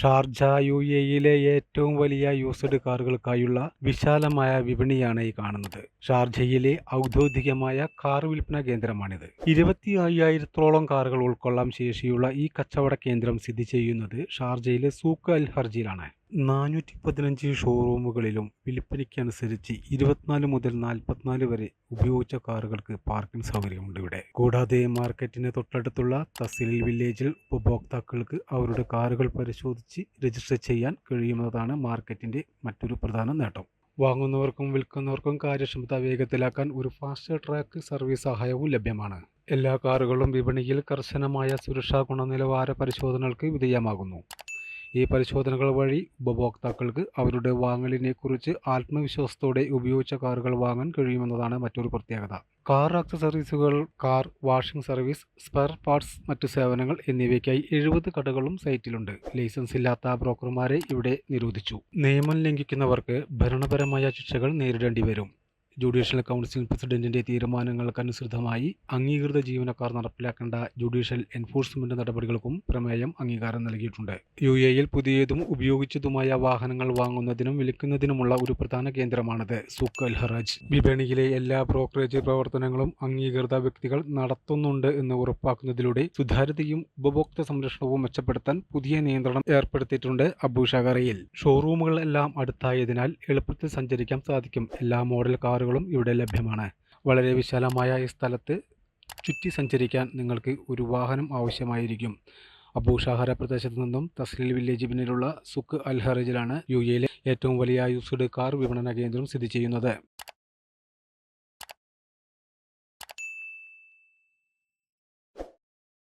Sharjah U എയിലെ ഏറ്റവും വലിയ യൂസ്ഡ് കാറുകൾക്കായുള്ള വിശാലമായ വിപണിയാണ് ഈ കാണുന്നത്. ഷാർജയിലെ ഔദ്യോഗികമായ കാർ വിൽപ്പന കേന്ദ്രമാണിത്. ഇരുപത്തി അയ്യായിരത്തോളം കാറുകൾ ഉൾക്കൊള്ളാൻ ശേഷിയുള്ള ഈ കച്ചവട കേന്ദ്രം സ്ഥിതി ചെയ്യുന്നത് ഷാർജയിലെ സൂക്ക് അൽ ഹർജിയിലാണ്. നാനൂറ്റി പതിനഞ്ച് ഷോറൂമുകളിലും വിൽപ്പനയ്ക്കനുസരിച്ച് ഇരുപത്തിനാല് മുതൽ നാൽപ്പത്തിനാല് വരെ ഉപയോഗിച്ച കാറുകൾക്ക് പാർക്കിംഗ് സൗകര്യമുണ്ട് ഇവിടെ. കൂടാതെ മാർക്കറ്റിന് തൊട്ടടുത്തുള്ള തസിലിൽ വില്ലേജിൽ ഉപഭോക്താക്കൾക്ക് അവരുടെ കാറുകൾ പരിശോധിച്ച് രജിസ്റ്റർ ചെയ്യാൻ കഴിയുന്നതാണ് മാർക്കറ്റിന്റെ മറ്റൊരു പ്രധാന നേട്ടം. വാങ്ങുന്നവർക്കും വിൽക്കുന്നവർക്കും കാര്യക്ഷമത വേഗത്തിലാക്കാൻ ഒരു ഫാസ്റ്റ് ട്രാക്ക് സർവീസ് സഹായവും ലഭ്യമാണ്. എല്ലാ കാറുകളും വിപണിയിൽ കർശനമായ സുരക്ഷാ ഗുണനിലവാര പരിശോധനകൾക്ക് വിധേയമാകുന്നു. ഈ പരിശോധനകൾ വഴി ഉപഭോക്താക്കൾക്ക് അവരുടെ വാങ്ങലിനെക്കുറിച്ച് ആത്മവിശ്വാസത്തോടെ ഉപയോഗിച്ച കാറുകൾ വാങ്ങാൻ കഴിയുമെന്നതാണ് മറ്റൊരു പ്രത്യേകത. Car ആക്സസറീസുകൾ car washing service spare parts മറ്റു സേവനങ്ങൾ എന്നിവയ്ക്കായി എഴുപത് കടകളും സൈറ്റിലുണ്ട്. ലൈസൻസ് ഇല്ലാത്ത ബ്രോക്കർമാരെ ഇവിടെ നിരോധിച്ചു. നിയമം ലംഘിക്കുന്നവർക്ക് ഭരണപരമായ ശിക്ഷകൾ നേരിടേണ്ടി വരും. ജുഡീഷ്യൽ കൗൺസിൽ പ്രസിഡന്റിന്റെ തീരുമാനങ്ങൾക്കനുസൃതമായി അംഗീകൃത ജീവനക്കാർ നടപ്പിലാക്കേണ്ട ജുഡീഷ്യൽ എൻഫോഴ്സ്മെന്റ് നടപടികൾക്കും പ്രമേയം അംഗീകാരം നൽകിയിട്ടുണ്ട്. യു എയിൽ പുതിയതും ഉപയോഗിച്ചതുമായ വാഹനങ്ങൾ വാങ്ങുന്നതിനും വിൽക്കുന്നതിനുമുള്ള ഒരു പ്രധാന കേന്ദ്രമാണിത് സൂക്ക് അൽ ഹറാജ്. വിപണിയിലെ എല്ലാ ബ്രോക്കറേജ് പ്രവർത്തനങ്ങളും അംഗീകൃത വ്യക്തികൾ നടത്തുന്നുണ്ട് എന്ന് ഉറപ്പാക്കുന്നതിലൂടെ സുതാര്യതയും ഉപഭോക്തൃ സംരക്ഷണവും മെച്ചപ്പെടുത്താൻ പുതിയ നിയന്ത്രണം ഏർപ്പെടുത്തിയിട്ടുണ്ട് അബൂഷഗറയിൽ ഷോറൂമുകൾ എല്ലാം അടുത്തായതിനാൽ എളുപ്പത്തിൽ സഞ്ചരിക്കാൻ സാധിക്കും. എല്ലാ മോഡൽ കാറുകളും ഇവിടെ ലഭ്യമാണ്. വളരെ വിശാലമായ ഈ സ്ഥലത്ത് ചുറ്റി സഞ്ചരിക്കാൻ നിങ്ങൾക്ക് ഒരു വാഹനം ആവശ്യമായിരിക്കും. അബൂഷാഹര പ്രദേശത്ത് നിന്നും തസ്ലീൽ വില്ലേജ് പിന്നിലുള്ള സുക്ക് അൽ ഹറജിലാണ് യു എയിലെ ഏറ്റവും വലിയ യൂസ്ഡ് കാർ വിപണന കേന്ദ്രം സ്ഥിതി ചെയ്യുന്നത്.